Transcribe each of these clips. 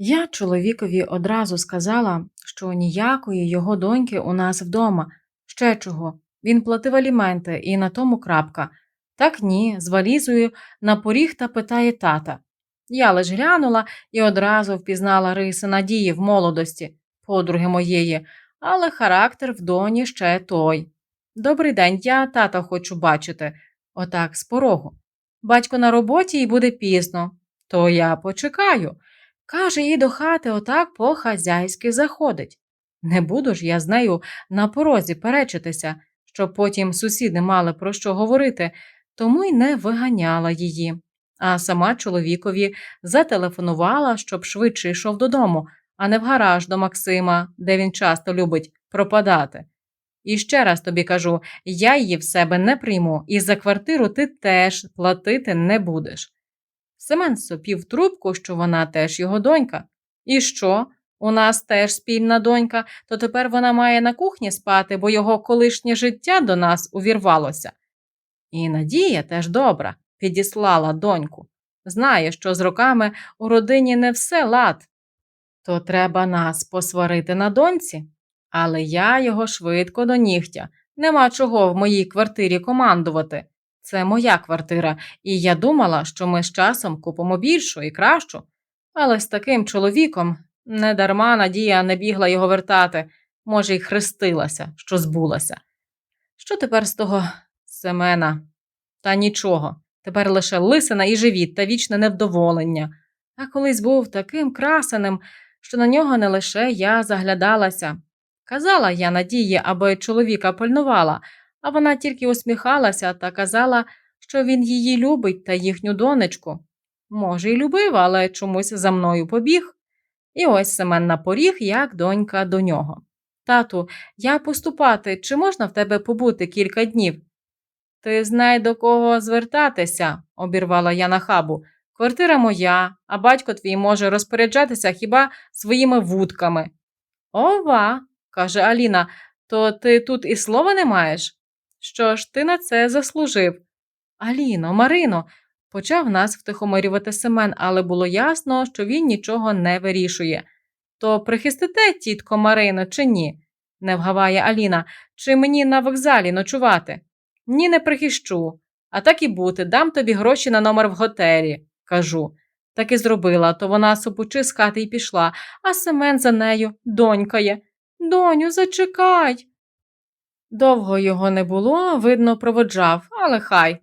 Я чоловікові одразу сказала, що ніякої його доньки у нас вдома. Ще чого. Він платив аліменти, і на тому крапка. Так ні, з валізою на поріг та питає тата. Я лиш глянула і одразу впізнала риси надії в молодості, подруги моєї, але характер в доні ще той. Добрий день, я тата хочу бачити. Отак, з порогу. Батько на роботі і буде пізно. То я почекаю. Каже, їй до хати отак по-хазяйськи заходить. Не буду ж я з нею на порозі перечитися, щоб потім сусіди мали про що говорити, тому й не виганяла її. А сама чоловікові зателефонувала, щоб швидше йшов додому, а не в гараж до Максима, де він часто любить пропадати. І ще раз тобі кажу, я її в себе не прийму, і за квартиру ти теж платити не будеш. Семен сопів трубку, що вона теж його донька. І що? У нас теж спільна донька, то тепер вона має на кухні спати, бо його колишнє життя до нас увірвалося. І Надія теж добра, підіслала доньку. Знає, що з роками у родині не все лад. То треба нас посварити на доньці. Але я його швидко до нігтя. Нема чого в моїй квартирі командувати. Це моя квартира, і я думала, що ми з часом купимо більшу і кращу. Але з таким чоловіком недарма Надія не бігла його вертати, може, й хрестилася, що збулася. Що тепер з того Семена? Та нічого. Тепер лише лисина і живіт та вічне невдоволення. А колись був таким красеним, що на нього не лише я заглядалася. Казала я Надії, аби чоловіка пильнувала, а вона тільки усміхалася та казала, що він її любить та їхню донечку. Може, й любив, але чомусь за мною побіг. І ось Семен на поріг, як донька до нього. Тату, я поступати, чи можна в тебе побути кілька днів? Ти знай до кого звертатися, обірвала я на хабу. Квартира моя, а батько твій може розпоряджатися хіба своїми вудками. Ова, каже Аліна, то ти тут і слова не маєш? Що ж, ти на це заслужив. Аліно, Марино, почав нас втихомирювати Семен, але було ясно, що він нічого не вирішує. То прихистите, тітко Марино, чи ні? не вгаває Аліна, чи мені на вокзалі ночувати? Ні, не прихищу. А так і бути, дам тобі гроші на номер в готелі, кажу. Так і зробила, то вона сопучи з хати й пішла, а Семен за нею донькає. Доню, зачекай. Довго його не було, видно, проводжав, але хай.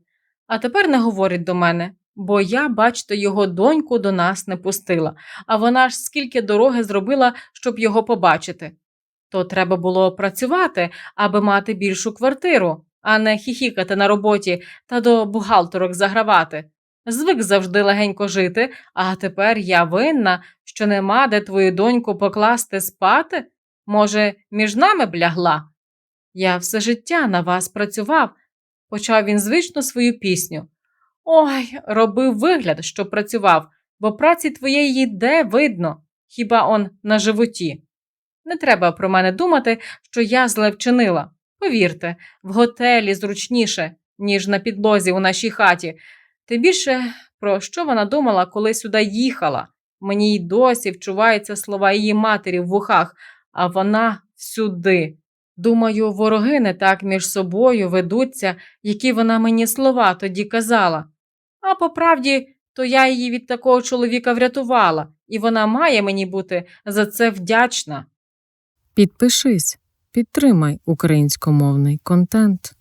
А тепер не говорить до мене, бо я, бачте, його доньку до нас не пустила, а вона ж скільки дороги зробила, щоб його побачити. То треба було працювати, аби мати більшу квартиру, а не хіхікати на роботі та до бухгалтерок загравати. Звик завжди легенько жити, а тепер я винна, що нема де твою доньку покласти спати? Може, між нами б лягла? Я все життя на вас працював, почав він звично свою пісню. Ой, робив вигляд, що працював, бо праці твоєї де видно, хіба он на животі. Не треба про мене думати, що я зле вчинила. Повірте, в готелі зручніше, ніж на підлозі у нашій хаті. Тим більше, про що вона думала, коли сюди їхала. Мені й досі вчуваються слова її матері в вухах, а вона сюди. Думаю, вороги не так між собою ведуться, які вона мені слова тоді казала. А по правді, то я її від такого чоловіка врятувала, і вона має мені бути за це вдячна. Підпишись, підтримай українськомовний контент.